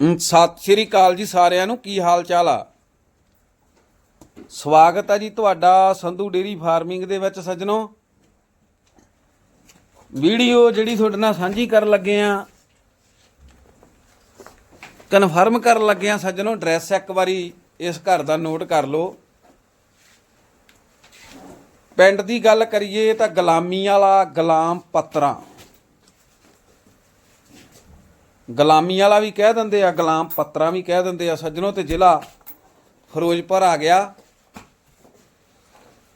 ਸਤਿ ਸ਼੍ਰੀ ਅਕਾਲ ਜੀ ਸਾਰਿਆਂ ਨੂੰ, ਕੀ ਹਾਲ ਚਾਲ ਆ? ਸਵਾਗਤ ਆ ਜੀ ਤੁਹਾਡਾ ਸੰਧੂ ਡੇਰੀ ਫਾਰਮਿੰਗ ਦੇ ਵਿੱਚ ਸੱਜਣੋ। ਵੀਡੀਓ ਜਿਹੜੀ ਤੁਹਾਡੇ ਨਾਲ ਸਾਂਝੀ ਕਰਨ ਲੱਗੇ ਆ ਕਨਫਰਮ ਕਰਨ ਲੱਗੇ ਆ ਸੱਜਣੋ ਐਡਰੈਸ ਇੱਕ ਵਾਰੀ ਇਸ ਘਰ ਦਾ ਨੋਟ ਕਰ ਲਓ। ਪਿੰਡ ਦੀ ਗੱਲ ਕਰੀਏ ਤਾਂ ਗੁਲਾਮੀ ਵਾਲਾ ਗੁਲਾਮ ਪੱਤਰਾ। ਗੁਲਾਮੀ ਵਾਲਾ ਵੀ ਕਹਿ ਦਿੰਦੇ ਆ, ਗੁਲਾਮ ਪੱਤਰਾ ਵੀ ਕਹਿ ਦਿੰਦੇ ਆ, ਸੱਜਣੋ ਤੇ ਜ਼ਿਲ੍ਹਾ ਫਿਰੋਜ਼ਪੁਰ ਆ ਗਿਆ।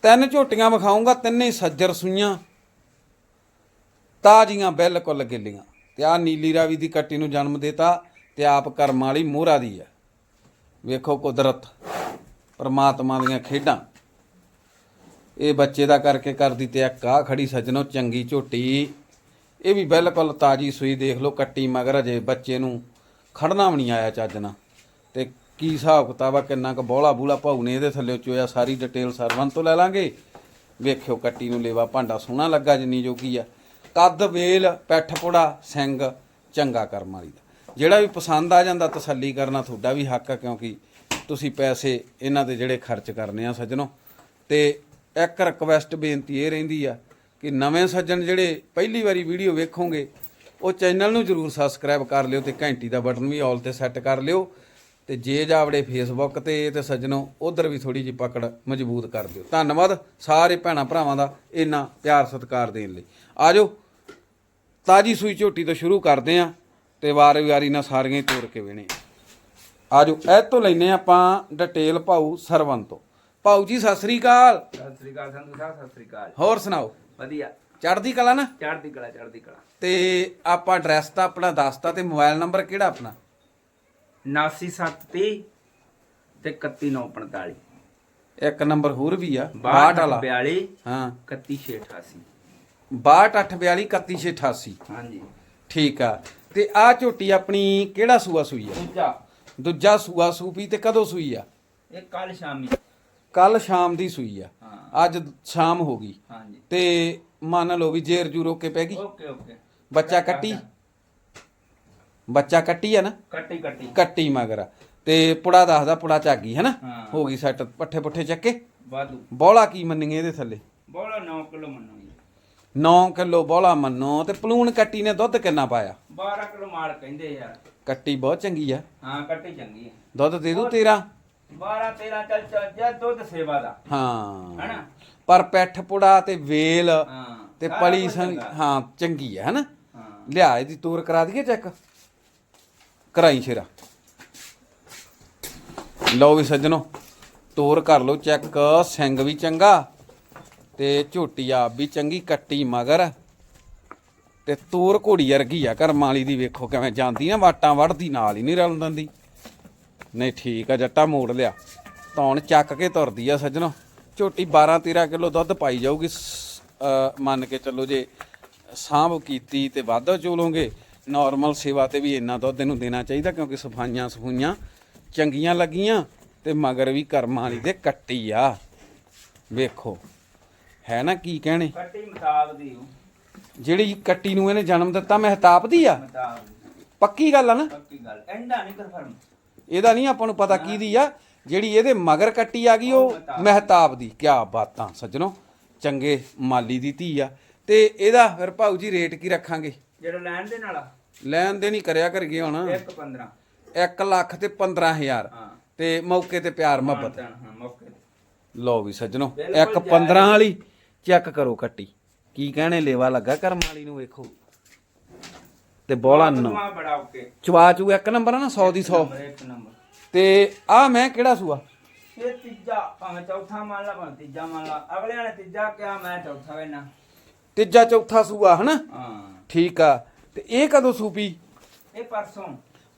ਤਿੰਨ ਝੋਟੀਆਂ ਵਿਖਾਉਂਗਾ ਤਿੰਨੇ ਸੱਜਰ ਸੂਈਆਂ, ਤਾਜ਼ੀਆਂ ਬਿਲਕੁਲ ਗਿੱਲੀਆਂ। ਤੇ ਆ ਨੀਲੀ ਰਾਵੀ ਦੀ ਕੱਟੀ ਨੂੰ ਜਨਮ ਦਿੱਤਾ ਤੇ ਆਪ ਕਰਮ ਵਾਲੀ ਮੋਹਰਾ ਦੀ ਹੈ ਵੇਖੋ ਕੁਦਰਤ, ਪਰਮਾਤਮਾ ਦੀਆਂ ਖੇਡਾਂ। ਇਹ ਬੱਚੇ ਦਾ ਕਰਕੇ ਕਰਦੀ ਤੇ ਇੱਕ ਆ ਖੜੀ ਸੱਜਣੋ, ਚੰਗੀ ਝੋਟੀ। ਇਹ ਵੀ ਬਿਲਕੁਲ ਤਾਜੀ ਸੂਈ ਦੇਖ ਲਓ, ਕੱਟੀ ਮਗਰ ਅਜੇ ਬੱਚੇ ਨੂੰ ਖੜਨਾ ਵੀ ਨਹੀਂ ਆਇਆ ਚੱਜ ਨਾਲ। ਤੇ ਕੀ ਹਿਸਾਬ ਕਿਤਾਬ ਆ, ਕਿੰਨਾ ਕੁ ਬੋਲਾ ਬੂਲਾ ਭਾਊ ਨੇ ਇਹਦੇ ਥੱਲੇ ਚੋਇਆ, ਸਾਰੀ ਡਿਟੇਲ ਸਰਵਨ ਤੋਂ ਲੈ ਲਾਂਗੇ। ਵੇਖਿਓ ਕੱਟੀ ਨੂੰ ਲੇਵਾ ਭਾਂਡਾ ਸੋਹਣਾ ਲੱਗਾ, ਜਿੰਨੀ ਜੋਗੀ ਆ। ਕੱਦ, ਵੇਲ, ਪੈਠ, ਪੁੜਾ ਸਿੰਘ ਚੰਗਾ ਕਰਮ ਵਾਲੀ ਦਾ। ਜਿਹੜਾ ਵੀ ਪਸੰਦ ਆ ਜਾਂਦਾ, ਤਸੱਲੀ ਕਰਨਾ ਤੁਹਾਡਾ ਵੀ ਹੱਕ ਆ, ਕਿਉਂਕਿ ਤੁਸੀਂ ਪੈਸੇ ਇਹਨਾਂ ਦੇ ਜਿਹੜੇ ਖਰਚ ਕਰਨੇ ਆ ਸੱਜਣੋ। ਤੇ ਇੱਕ ਰਿਕਵੈਸਟ ਬੇਨਤੀ ਇਹ ਰਹਿੰਦੀ ਆ ਕਿ ਨਵੇਂ ਸੱਜਣ ਜਿਹੜੇ ਪਹਿਲੀ ਵਾਰੀ ਵੀਡੀਓ ਵੇਖੋਗੇ ਉਹ ਚੈਨਲ ਨੂੰ ਜਰੂਰ ਸਬਸਕ੍ਰਾਈਬ ਕਰ ਲਿਓ ਤੇ ਘੰਟੀ ਦਾ ਬਟਨ ਵੀ ਆਲ ਤੇ ਸੈੱਟ ਕਰ ਲਿਓ ਤੇ ਜੇ ਜਾਵੜੇ ਫੇਸਬੁੱਕ ਤੇ ਤੇ ਸੱਜਣੋ ਉਧਰ ਵੀ ਥੋੜੀ ਜਿਹੀ ਪਕੜ ਮਜ਼ਬੂਤ ਕਰ ਦਿਓ। ਧੰਨਵਾਦ ਸਾਰੇ ਭੈਣਾਂ ਭਰਾਵਾਂ ਦਾ ਇੰਨਾ ਪਿਆਰ ਸਤਿਕਾਰ ਦੇਣ ਲਈ। ਆਜੋ ਤਾਜੀ ਸੂਈ ਝੋਟੀ ਤੋਂ ਸ਼ੁਰੂ ਕਰਦੇ ਆਂ ਤੇ ਵਾਰੀ ਵਾਰੀ ਨਾਲ ਸਾਰੀਆਂ ਹੀ ਤੋੜ ਕੇ ਵੇਣੇ। ਆਜੋ ਇਹ ਤੋਂ ਲੈਨੇ ਆਪਾਂ ਡਿਟੇਲ ਭਾਊ ਸਰਵਨ ਤੋਂ। ਭਾਊ ਜੀ ਸਤਿ ਸ੍ਰੀ ਅਕਾਲ। ਸਤਿ ਸ੍ਰੀ ਅਕਾਲ ਸੰਧੂ ਸਾਹਿਬ ਸਤਿ ਸ੍ਰੀ ਅਕਾਲ ਹੋਰ ਸੁਣਾਓ? ਵਧੀਆ। ਚੜ੍ਹਦੀ ਕਲਾ ਨਾ? ਚੜ੍ਹਦੀ ਕਲਾ ਚੜ੍ਹਦੀ ਕਲਾ। ਤੇ ਆਪਾਂ ਐਡਰੈਸ ਤਾਂ ਆਪਣਾ ਦੱਸਤਾ ਤੇ ਮੋਬਾਈਲ ਨੰਬਰ ਕਿਹੜਾ ਆਪਣਾ? 99730 ਤੇ 31945 ਇੱਕ ਨੰਬਰ ਹੋਰ ਵੀ ਆ 62 ਵਾਲਾ। 42 ਹਾਂ। 31688 6288 ਹਾਂਜੀ। ਠੀਕ ਆ। ਤੇ ਆ ਝੋਟੀ ਆਪਣੀ ਕਿਹੜਾ ਸੂਆ ਸੂਈ ਆ? ਦੂਜਾ। ਦੂਜਾ ਸੂਆ ਸੂਪੀ ਤੇ ਕਦੋਂ ਸੂਈ ਆ? ਇਹ ਕੱਲ ਸ਼ਾਮੀ। ਕੱਲ ਸ਼ਾਮ ਦੀ ਸੂਈ ਆ। ਹਾਂ। ਅੱਜ ਸ਼ਾਮ ਹੋ ਗਈ। ਹਾਂਜੀ। ਤੇ ਮੰਨ ਲਓ ਵੀ ਜੇਰ ਜੂ ਰੋਕੇ ਪੈ ਗਈ। Okay okay. ਬੱਚਾ ਕੱਟੀ ਬੱਚਾ ਕੱਟੀ ਆ ਨਾ? ਕੱਟੀ ਕੱਟੀ। ਕੱਟੀ ਮਗਰ। ਤੇ ਪੁੜਾ ਦੱਸਦਾ ਪੁੜਾ ਝਾਗੀ ਹੈ ਨਾ? ਹਾਂ। ਹੋ ਗਈ ਸੈੱਟ ਪੱਠੇ ਪੁੱਠੇ ਚੱਕੇ? ਵਾਧੂ। ਬੋਲਾ ਕੀ ਮੰਨੀਏ ਇਹਦੇ ਥੱਲੇ? ਬੋਲਾ 9 ਕਿਲੋ ਮੰਨੋ ਜੀ। 9 ਕਿਲੋ ਬੋਲਾ ਮੰਨੋ ਤੇ ਪਲੂਣ ਕੱਟੀ ਨੇ ਦੁੱਧ ਕਿੰਨਾ ਪਾਇਆ? 12 ਕਿਲੋ ਮਾਲ ਕਹਿੰਦੇ ਯਾਰ ਕੱਟੀ ਬਹੁਤ ਚੰਗੀ ਆ। ਹਾਂ ਕੱਟੀ ਚੰਗੀ ਹੈ ਦੁੱਧ ਦੇ ਦੂ ਤੇਰਾ? 12 13 ਚੱਲ ਚੱਲ ਜਾ ਦੁੱਧ ਸੇਵਾ ਦਾ। ਹਾਂ। ਹੈਨਾ? ਪਰ ਪੈਠ ਪੁੜਾ ਤੇ ਵੇਲ ਹਾਂ ਤੇ ਸਾਰਾ ਪਲੀ ਕੁਝ ਸੰਗ ਚੰਗਾ। ਹਾਂ ਚੰਗੀ ਹੈ ਹਨਾ? ਹਾਂ। ਲਿਆ ਇਹਦੀ ਤੋਰ ਕਰਾ ਦਈਏ ਚੈੱਕ? ਕਰਾਈ ਸ਼ੇਰਾ। ਲਓ ਵੀ ਸੱਜਣੋ ਤੋਰ ਕਰ ਲਓ ਚੈੱਕ ਸਿੰਘ ਵੀ ਚੰਗਾ ਤੇ ਝੋਟੀ ਆ ਵੀ ਚੰਗੀ ਕੱਟੀ ਮਗਰ। ਤੇ ਤੋਰ ਘੋੜੀ ਵਰਗੀ ਆ ਕਰਮਾਂ ਵਾਲੀ ਦੀ ਵੇਖੋ ਕਿਵੇਂ ਜਾਂਦੀ ਨਾ ਵਾਟਾਂ ਵੜਦੀ ਨਾਲ ਹੀ ਨਹੀਂ ਰਲਣ ਦਿੰਦੀ। ਨਹੀਂ ਠੀਕ ਆ ਜੱਟਾ ਮੋੜ ਲਿਆ। ਤੌਣ ਚੱਕ ਕੇ ਤੁਰਦੀ ਆ ਸੱਜਣੋ। ਝੋਟੀ 12 13 ਕਿਲੋ ਦੁੱਧ ਪਾਈ ਜਾਊਗੀ। ਮੰਨ ਕੇ ਚੱਲੋ ਜੇ ਸਾਂਭ ਕੀਤੀ ਤੇ ਵਾਧਾ ਚੋਲੋਗੇ ਨਾਰਮਲ ਸੇਵਾ ਤੇ ਵੀ ਇੰਨਾ ਦੁੱਧ ਇਹਨੂੰ ਦੇਣਾ ਚਾਹੀਦਾ ਕਿਉਂਕਿ ਸਫਾਈਆਂ ਸਫੂਈਆਂ ਚੰਗੀਆਂ ਲੱਗੀਆਂ ਤੇ ਮਗਰ ਵੀ ਕਰਮਾਂ ਵਾਲੀ ਦੇ ਕੱਟੀ ਆ। ਵੇਖੋ ਹੈ ਨਾ ਕੀ ਕਹਿਣੇ? ਕੱਟੀ ਮਤਾਬ ਦੀ ਜਿਹੜੀ ਕੱਟੀ ਨੂੰ ਇਹਨੇ ਜਨਮ ਦਿੱਤਾ ਮਹਿਤਾਬ ਦੀ ਆ? ਪੱਕੀ ਗੱਲ ਆ ਨਾ? ਪੱਕੀ ਗੱਲ। ਐਂਡਾ ਨਹੀਂ ਕਨਫਰਮ ਇਹਦਾ ਨਹੀਂ ਆਪਾਂ ਨੂੰ ਪਤਾ ਕਿਹਦੀ ਆ ਜਿਹੜੀ ਇਹਦੇ ਮਗਰ ਕੱਟੀ ਆ ਗਈ ਉਹ ਮਹਿਤਾਬ ਦੀ। ਕਿਆ ਬਾਤਾਂ ਸੱਜਣੋ ਚੰਗੇ ਮਾਲੀ ਦੀ ਧੀ ਆ। ਤੇ ਇਹਦਾ ਫਿਰ ਭਾਊ ਜੀ ਰੇਟ ਕੀ ਰੱਖਾਂਗੇ? ਜਿਹੜਾ ਲੈਣ ਦੇ ਨਾਲ ਲੈਣ ਦੇ ਨਹੀਂ ਕਰਿਆ ਕਰਗੇ ਹੁਣ। 1 15 1 ਲੱਖ ਤੇ 15000 ਹਾਂ। ਤੇ ਮੌਕੇ ਤੇ ਪਿਆਰ ਮੁਹੱਬਤ। ਲਓ ਵੀ ਸੱਜਣੋ ਬਿਲਕੁਲ ਇੱਕ 15 ਵਾਲੀ ਚੈੱਕ ਕਰੋ ਕੱਟੀ। ਕੀ ਕਹਿਣੇ ਲੇਵਾ ਲੱਗਾ ਕਰਮ ਵਾਲੀ ਨੂੰ ਵੇਖੋ। ਤੇ ਬੋਲਾ ਨੋ। ਬੜਾ ਓਕੇ। ਚਵਾ ਚੂ ਇੱਕ ਨੰਬਰ ਆ ਨਾ 100 ਦੀ 100 ਨੰਬਰ ਇੱਕ ਨੰਬਰ। ਤੇ ਆ ਮੈਂ ਕਿਹੜਾ ਸੂਆ? ਇਹ ਤੀਜਾ ਭਾਵੇਂ ਚੌਥਾ ਮੰਨ ਲਾ ਭਾਵੇਂ ਤੀਜਾ ਮੰਨ ਲਾ। ਅਗਲਿਆਂ ਨੇ ਤੀਜਾ ਕਿਹਾ ਮੈਂ ਚੌਥਾ ਵੇਨਾ ਤੀਜਾ ਚੌਥਾ ਸੂਆ ਹਨਾ? ਹਾਂ। ਠੀਕ ਆ। ਤੇ ਇਹ ਕਦੋਂ ਸੂਪੀ? ਇਹ ਪਰਸੋਂ।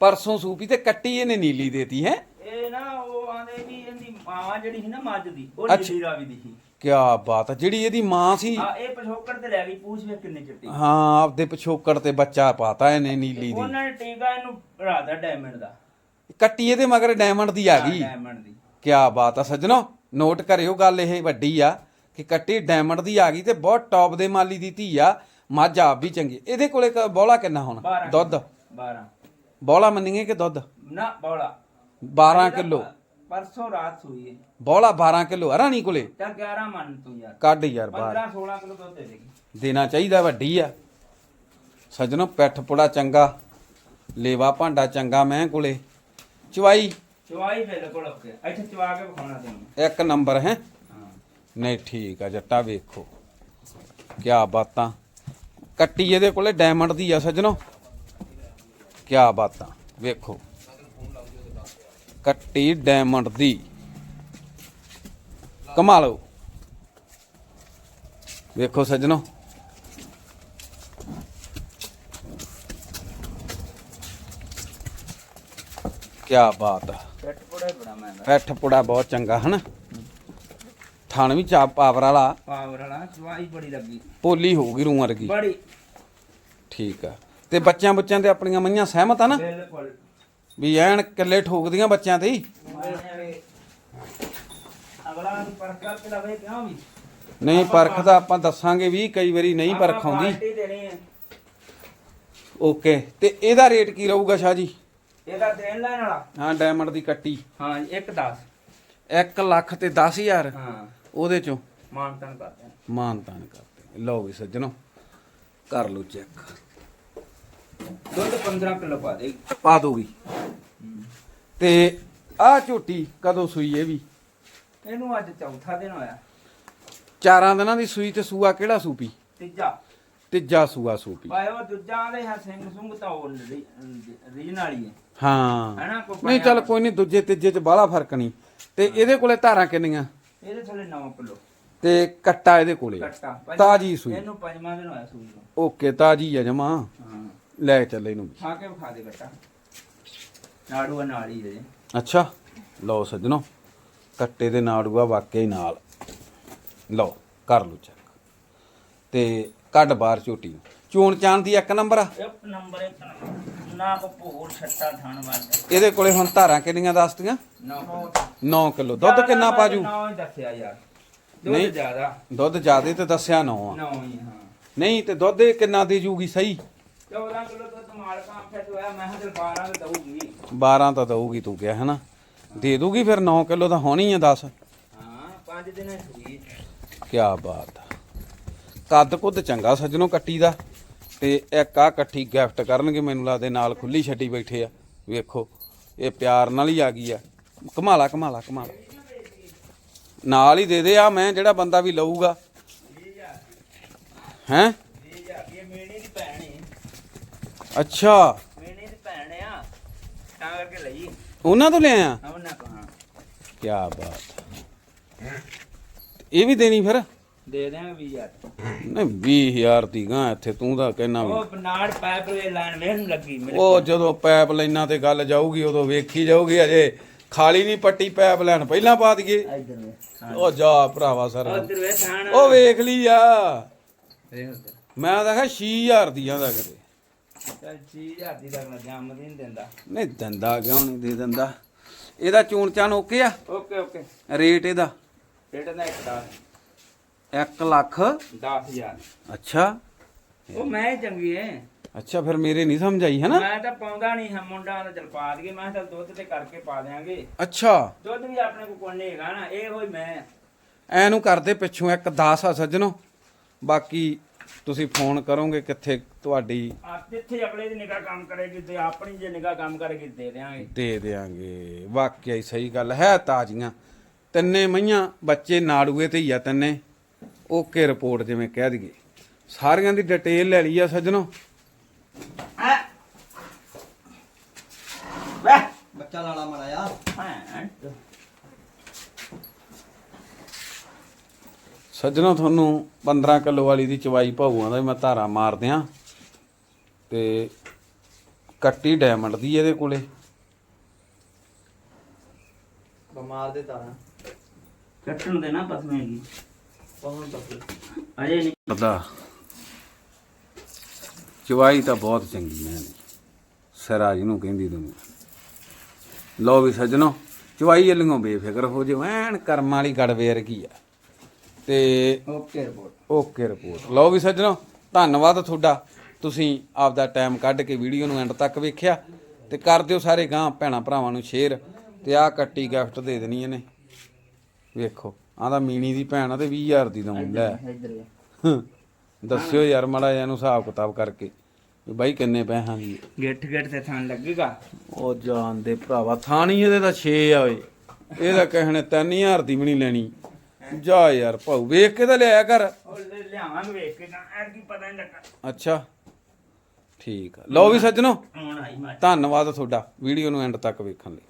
ਪਰਸੋਂ ਸੂਪੀ ਤੇ ਕੱਟੀ ਇਹਨੇ ਨੀਲੀ ਦੇਤੀ ਹੈ? ਇਹ ਨਾ ਉਹ ਆਂਦੇ ਵੀ ਇਹਦੀ ਮਾਂ ਜਿਹੜੀ ਸੀ ਨਾ ਮੱਝ ਦੀ ਉਹ ਅੱਛਾ। ਨੀਲੀ ਰਾਵੀ ਦੀ ਸੀ। ਕਿਆ ਬਾਤ ਆ ਜਿਹੜੀ ਇਹਦੀ ਮਾਂ ਸੀ। ਆ ਇਹ ਪਿਛੋਕੜ ਤੇ ਲੈ ਗਈ ਪੂਛ ਵੇ ਕਿੰਨੇ ਚਿੱਟੀ ਹਾਂ ਆਪਦੇ ਪਿਛੋਕੜ ਤੇ ਬੱਚਾ ਪਾਤਾ ਇਹਨੇ ਨੀਲੀ ਦੀ। ਉਹਨਾਂ ਨੇ ਟੀਕਾ ਇਹਨੂੰ ਰਾਦਾ ਡਾਇਮੰਡ ਦਾ। ਕੱਟੀ ਇਹਦੇ ਮਗਰ ਡਾਇਮੰਡ ਦੀ ਆ ਗਈ। ਡਾਇਮੰਡ ਦੀ। ਕਿਆ ਬਾਤ ਆ ਸੱਜਣੋ ਨੋਟ ਕਰਿਓ ਗੱਲ ਇਹ ਵੱਡੀ ਆ ਕਿ ਕੱਟੀ ਡਾਇਮੰਡ ਦੀ ਆ ਗਈ ਤੇ ਬਹੁਤ ਟੌਪ ਦੇ ਮਾਲੀ ਦੀ ਧੀ ਆ ਮੱਝ ਆਪ ਵੀ ਚੰਗੀ। ਇਹਦੇ ਕੋਲੇ ਕ- ਬੋਲਾ ਕਿੰਨਾ ਹੁਣ? ਬਾਰਾਂ। ਦੁੱਧ? 12 ਬੋਲਾ ਮੰਨੀਏ ਕਿ ਦੁੱਧ? ਨਾ ਬੋਲਾ। 12 ਕਿਲੋ। ਪਰਸੋਂ ਰਾਤ ਸੂਈ ਹੈ ਬੋਲਾ 12 ਕਿਲੋ ਹਰਾਣੀ ਕੋਲੇ? ਚੱਲ 11 ਮੰਨ ਤੂੰ ਯਾਰ। ਕੱਢ ਯਾਰ ਬਾਹਰ। 15 16 ਕਿਲੋ ਦੁੱਧ ਦੇ ਦੇਗੀ ਦੇਣਾ ਚਾਹੀਦਾ ਵੱਡੀ ਆ। ਸੱਜਣੋ ਪੈਠ ਪੁੜਾ ਚੰਗਾ। ਲੇਵਾ ਭਾਂਡਾ ਚੰਗਾ ਮੈਂ ਕੋਲੇ। ਚਵਾਈ ਚਵਾਈ ਬਿਲਕੁਲ ਓਕੇ। ਇੱਥੇ ਚਵਾ ਕੇ ਵਿਖਾਉਣਾ ਤੈਨੂੰ। ਇੱਕ ਨੰਬਰ ਹਾਂ? ਨਹੀਂ ਠੀਕ ਆ ਜੱਟਾ ਵੇਖੋ। ਕੀ ਬਾਤਾਂ। ਕੱਟੀ ਇਹਦੇ ਕੋਲੇ ਡਾਇਮੰਡ ਦੀ ਆ ਸੱਜਣੋ। ਕੀ ਬਾਤਾਂ। ਵੇਖੋ। ਕੱਟੀ ਡਾਇਮੰਡ ਦੀ। ਕਮਾ ਲਓ ਵੇਖੋ ਸੱਜਣੋ। ਕੀ ਬਾਤ ਆ। ਪੈਠ ਪੁੜਾ ਬਹੁਤ ਚੰਗਾ ਹਨ? ਥਣ ਵੀ ਚਾ ਪਾਵਰ ਵਾਲਾ। ਪਾਵਰ ਵਾਲਾ ਚਵਾਈ ਬੜੀ ਲੱਗੀ। ਪੋਲੀ ਹੋਊਗੀ ਰੂ ਵਰਗੀ। ਬੜੀ। ਠੀਕ ਆ। ਤੇ ਬੱਚਿਆਂ ਬੱਚਿਆਂ ਤੇ ਆਪਣੀਆਂ ਮਈਆਂ ਸਹਿਮਤ ਆ ਨਾ? ਬਿਲਕੁਲ। ਵੀ ਐਨ ਕਿੱਲੇ ਠੋਕਦੀਆਂ ਬੱਚਿਆਂ ਤੇ ਹੀ। ਅਗਲਾ ਨੂੰ ਪਰਖ ਕਰਕੇ ਲਵੇ ਕਿਉਂ ਵੀ? ਨਹੀਂ ਪਰਖ ਤਾਂ ਆਪਾਂ ਦੱਸਾਂਗੇ ਵੀ ਕਈ ਵਾਰੀ ਨਹੀਂ ਪਰਖ ਆਉਂਦੀ। ਓਕੇ ਤੇ ਇਹਦਾ ਰੇਟ ਕੀ ਰਹੂਗਾ ਸ਼ਾਹ ਜੀ? ਇਹਦਾ ਦੇਣ ਲੈਣ ਵਾਲਾ? ਹਾਂ ਡਾਇਮੰਡ ਦੀ ਕੱਟੀ। ਹਾਂ 1 10 1 ਲੱਖ ਤੇ 10000 ਹਾਂ। ਉਹਦੇ ਚੋਂ? ਮਾਨਤਨ ਕਰਦੇ ਆ ਮਾਨ ਤਾਨ ਕਰਦੇ ਲਓ ਵੀ ਸੱਜਣੋ ਕਰ ਲਓ ਚੈੱਕ। ਦੁੱਧ 15 ਕਿਲੋ ਪਾ ਦੇ। ਪਾ ਦੋਗੀ। ਤੇ ਆਹ ਝੋਟੀ ਕਦੋਂ ਸੂਈ ਇਹ ਵੀ? ਇਹਨੂੰ ਅੱਜ ਚੌਥਾ ਦਿਨ ਹੋਇਆ। ਚਾਰਾਂ ਦਿਨਾਂ ਦੀ ਸੂਈ ਤੇ ਸੂਆ ਕਿਹੜਾ ਸੂਪੀ? ਤੀਜਾ। ਤੀਜਾ ਸੂਆ ਸੂਪੀ। ਉਹ ਦੂਜਾ ਦੇ ਹੈ ਸਿੰਘ ਸੁੰਗ ਤਾਂ ਉਹ ਰੀਜਨ ਵਾਲੀ ਹੈ ਹਾਂ। ਹੈਨਾ ਕੋਈ ਨਹੀਂ ਚੱਲ ਕੋਈ ਨਹੀਂ ਦੂਜੇ ਤੀਜੇ ਚ ਬਾਹਲਾ ਫ਼ਰਕ ਨਹੀਂ। ਤੇ ਇਹਦੇ ਕੋਲੇ ਧਾਰਾਂ ਕਿੰਨੀਆਂ? ਇਹਦੇ ਥੱਲੇ 9 ਕਿਲੋ। ਤੇ ਕੱਟਾ ਇਹਦੇ ਕੋਲੇ? ਕੱਟਾ। ਤਾਜੀ ਸੂਈ। ਇਹਨੂੰ ਪੰਜਵਾਂ ਦਿਨ ਹੋਇਆ ਸੂਈ ਨੂੰ। ਓਕੇ ਤਾਜੀ ਆ ਜਮਾ। ਹਾਂ। ਲੈ ਚੱਲੇ ਇਹਨੂੰ ਖਾ ਕੇ ਵਿਖਾ ਦੇ ਕੱਟਾ ਨਾੜੂਆ ਨਾਲ ਹੀ ਜੇ ਅੱਛਾ ਲਓ ਸੱਜਣੋ ਕੱਟੇ ਦੇ ਨਾੜੂਆ ਵਾਕਿਆ ਹੀ ਨਾਲ। ਲਓ ਕਰ ਲਓ ਚੈੱਕ ਤੇ ਕੱਢ ਬਾਹਰ ਝੋਟੀ। ਚੋਣ ਚਾਣ ਦੀ ਇੱਕ ਨੰਬਰ ਆ? ਇੱਕ ਨੰਬਰ ਇੱਕ ਨੰਬਰ। ਨਾ ਭੋਰ ਛੱਟਾ ਥਾਣ ਵਾਸਤੇ। ਇਹਦੇ ਕੋਲੇ ਹੁਣ ਧਾਰਾਂ ਕਿੰਨੀਆਂ ਦੱਸਤੀਆਂ? ਨਾ 9 ਕਿਲੋ। ਦੁੱਧ ਕਿੰਨਾ ਪਾਜੂ? ਨਾ ਹੀ ਦੱਸਿਆ ਯਾਰ। ਦੁੱਧ ਨਹੀਂ। ਜ਼ਿਆਦਾ। ਦੁੱਧ ਜ਼ਿਆਦੇ ਤੇ ਦੱਸਿਆ 9 ਆ। ਨਾ ਹੀ ਹਾਂ। ਨਹੀਂ ਤੇ ਦੁੱਧ ਇਹ ਕਿੰਨਾ ਦੇ ਜੂਗੀ ਸਹੀ? 14 ਕਿਲੋ ਦੁੱਧ ਮਾਲਕਾਂ ਫਿਰ ਹੋਇਆ ਮੈਂ ਕਿਹਾ ਚੱਲ 12 ਤੇ ਦਊਗੀ। 12 ਤਾਂ ਦਊਗੀ ਤੂੰ ਕਿਹਾ ਹਨਾ? ਦੇ ਦੂਗੀ ਫਿਰ 9 ਕਿਲੋ ਤਾਂ ਹੋਣੀ ਆ 10 ਹਾਂ 5 ਦਿਨਾਂ ਕੀ ਬਾਤ ਕੱਦ ਕੁੱਦ ਚੰਗਾ ਸੱਜਣੋ ਕੱਟੀ ਦਾ। ਤੇ ਇੱਕ ਆ ਕੱਟੀ ਗਿਫਟ ਕਰਨਗੇ ਮੈਨੂੰ ਲੱਗਦੇ ਨਾਲ ਖੁੱਲੀ ਛੱਡੀ ਬੈਠੇ ਆ। ਵੇਖੋ ਇਹ ਪਿਆਰ ਨਾਲ ਹੀ ਆ ਗਈ ਆ। ਕਮਾਲਾ ਕਮਾਲਾ ਕਮਾਲਾ। ਨਾਲ ਹੀ ਦੇ ਦੇ ਆ ਮੈਂ ਜਿਹੜਾ ਬੰਦਾ ਵੀ ਲਊਗਾ। ਹੈਂ ਇਹ ਜਾ ਇਹ ਮੇਣੀ ਦੀ ਭੈਣ ਹੈ ਅੱਛਾ। ਮੇਣੀ ਦੀ ਭੈਣ ਆ ਤਾਂ ਕਰਕੇ ਲਈ। ਉਹਨਾਂ ਤੋਂ ਲਿਆ ਉਹਨਾਂ ਕਹਾ ਕੀ ਬਾਤ। ਆ। ਇਹ ਵੀ ਦੇਣੀ ਫਿਰ? ਦੇ ਦਿਆਂਗੇ 20000 ਨਹੀਂ 20000 ਦੀ ਗਾਂ ਇੱਥੇ ਤੂੰ ਤਾਂ ਕਹਿਣਾ ਵੀ ਉਹ ਬਨਾੜ ਪਾਈਪ ਵੇ ਲਾਈਨ ਵੇਖ ਨੂੰ ਲੱਗੀ ਮੇਰੇ ਉਹ ਜਦੋਂ ਪੈਪ ਲਾਈਨਾਂ ਤੇ ਗੱਲ ਜਾਊਗੀ ਉਦੋਂ ਵੇਖੀ ਜਾਊਗੀ ਅਜੇ ਖਾਲੀ ਨਹੀਂ ਪੱਟੀ ਪੈਪ ਲੈਣ ਪਹਿਲਾਂ ਪਾ ਦਈਏ। ਇੱਧਰ ਵੇ ਉਹ ਜਾ ਭਰਾਵਾ ਸਰ ਉੱਧਰ ਵੇ ਥਾਣ ਉਹ ਵੇਖ ਲਈ ਆ। ਵੇਖ। ਮੈਂ ਤਾਂ ਕਿਹਾ 6000 ਦੀਆਂ ਦਾ ਕਰੇ ਚੱਲ 6000 ਦੀ ਲੱਗਣਾ ਜੰਮ ਦੀ ਨਹੀਂ ਦਿੰਦਾ। ਨਹੀਂ ਦੰਦਾ ਕਿਉਂ ਨਹੀਂ ਦੇ ਦਿੰਦਾ। ਇਹਦਾ ਚੂਣ ਚਾਣ ਓਕੇ ਆ? Okay okay. ਰੇਟ ਇਹਦਾ? ਰੇਟ ਦਾ ਇੱਕ 1 ਲੱਖ? 10000 ਅੱਛਾ। ਉਹ ਮੈਂ ਚੰਗੀ ਐ। ਅੱਛਾ ਫਿਰ ਮੇਰੇ ਨਹੀਂ ਸਮਝ ਆਈ ਹੈ ਨਾ ਮੈਂ ਤਾਂ ਪਾਉਂਦਾ ਨਹੀਂ ਹਾਂ ਮੁੰਡਾ ਦਾ ਚਲ ਪਾ ਦਈਏ। ਮੈਂ ਚੱਲ ਦੁੱਧ ਤੇ ਕਰਕੇ ਪਾ ਦਿਆਂਗੇ। ਅੱਛਾ। ਦੁੱਧ ਵੀ ਆਪਣੇ ਕੋਲ ਨਹੀਂ ਹੈਗਾ ਨਾ ਇਹ ਹੋਈ ਮੈਂ। ਐਨੂੰ ਕਰਦੇ ਪਿੱਛੋਂ ਇੱਕ 10 ਆ ਸੱਜਣੋ। ਬਾਕੀ ਤੁਸੀਂ ਫੋਨ ਕਰੋਗੇ ਕਿੱਥੇ ਤੁਹਾਡੀ? ਜਿੱਥੇ ਅਗਲੇ ਦੀ ਨਿਗਾਹ ਕੰਮ ਕਰੇਗੀ ਤੇ ਆਪਣੀ ਜੇ ਨਿਗਾਹ ਕੰਮ ਕਰੇਗੀ ਦੇ ਦਿਆਂਗੇ। ਦੇ ਦੇਾਂਗੇ ਵਾਕਿਆ ਹੀ ਸਹੀ ਗੱਲ ਹੈ ਤਾਜ਼ੀਆਂ। ਤਿੰਨੇ ਮਈਆਂ ਬੱਚੇ ਨਾੜੂਏ ਤੇ ਹੀ ਆ ਤਿੰਨੇ। ਓਕੇ ਰਿਪੋਰਟ ਜਿਵੇਂ ਕਹਿ ਦਈਏ। ਸਾਰਿਆਂ ਦੀ ਡਿਟੇਲ ਲੈ ਲਈ ਆ ਸੱਜਣੋ। ਬੱਚਾ ਲਾਲਾ ਮਰਾਇਆ ਹਾਂ? ਸੱਜਣੋ ਤੁਹਾਨੂੰ 15 ਕਿਲੋ ਵਾਲੀ ਦੀ ਚਵਾਈ ਭਾਊਆਂ ਦਾ ਵੀ ਮੈਂ ਧਾਰਾ ਮਾਰ ਦਿਆਂ ਤੇ ਕੱਟੀ ਡਾਇਮੰਡ ਦੀ ਇਹਦੇ ਕੋਲੇ। ਬਿਮਾਰ ਦੇ ਤਾਰਾਂ ਕੱਟਣ ਦੇ ਨਾ ਪਸਮੇ ਕੀ ਪਵਨ ਤੱਕ ਅਜੇ ਨਹੀਂ। ਪਤਾ ਚਵਾਈ ਤਾਂ ਬਹੁਤ ਚੰਗੀ ਮੈਂ ਸਰਾ ਜਿਹਨੂੰ ਕਹਿੰਦੀ ਦੁਨੀਆ ਲੋ ਵੀ ਸੱਜਣੋ ਚਵਾਈ ਵੱਲੋਂ ਬੇਫਿਕਰ ਹੋ ਜਿਓ ਐਨ ਕਰਮ ਵਾਲੀ ਗੜਵੇਰ ਕੀ ਆ। ਤੇ ਓਕੇ ਰਿਪੋਰਟ ਓਕੇ ਰਿਪੋਰਟ ਲਓ ਵੀ ਸੱਜਣੋ ਧੰਨਵਾਦ ਤੁਹਾਡਾ। ਤੁਸੀਂ ਆਪਦਾ ਟਾਈਮ ਕੱਢ ਕੇ ਵੀਡੀਓ ਨੂੰ ਐਂਡ ਤੱਕ ਵੇਖਿਆ ਤੇ ਕਰ ਦਿਓ ਸਾਰੇ ਗਾਂ ਭੈਣਾ ਭਰਾਵਾਂ ਨੂੰ ਸ਼ੇਅਰ ਤੇ ਆਹ ਕੱਟੀ ਗਿਫਟ ਦੇ ਦੇਣੀ ਇਹਨੇ। ਵੇਖੋ ਆਂਦਾ ਮੀਣੀ ਦੀ ਭੈਣ ਆ ਤੇ 20000 ਦੀ ਦਊਂ ਲੈ। ਦੱਸਿਓ ਯਾਰ ਮਾੜਾ ਇਹਨੂੰ ਹਿਸਾਬ ਕਿਤਾਬ ਕਰਕੇ ਵੀ ਬਾਈ ਕਿੰਨੇ ਪੈਸਿਆਂ ਦੀ। ਗਿੱਠ ਗਿੱਠ ਤੇ ਥਾਂ ਲੱਗੇਗਾ। ਉਹ ਜਾਣ ਦੇ ਭਰਾਵਾ ਥਾਣੀ ਇਹਦੇ ਦਾ 6 ਆ ਓਏ। ਇਹਦਾ ਕਹਿਣੇ 3000 ਦੀ ਵੀ ਨਹੀਂ ਲੈਣੀ। ਜਾ ਯਾਰ ਭਾਊ ਵੇਖ ਕੇ ਤਾਂ ਲਿਆਇਆ ਕਰ। ਉਹ ਲੈ ਲਿਆਵਾਂਗੇ ਵੇਖ ਕੇ ਤਾਂ ਐਰ ਕੀ ਪਤਾ ਨਹੀਂ ਲੱਗਾ। ਅੱਛਾ ਠੀਕ ਆ। ਲਓ ਵੀ ਸੱਜਣੋ ਹੁਣ ਆਈ ਮੈਂ। ਧੰਨਵਾਦ ਤੁਹਾਡਾ ਵੀਡੀਓ ਨੂੰ ਐਂਡ ਤੱਕ ਵੇਖਣ ਲਈ।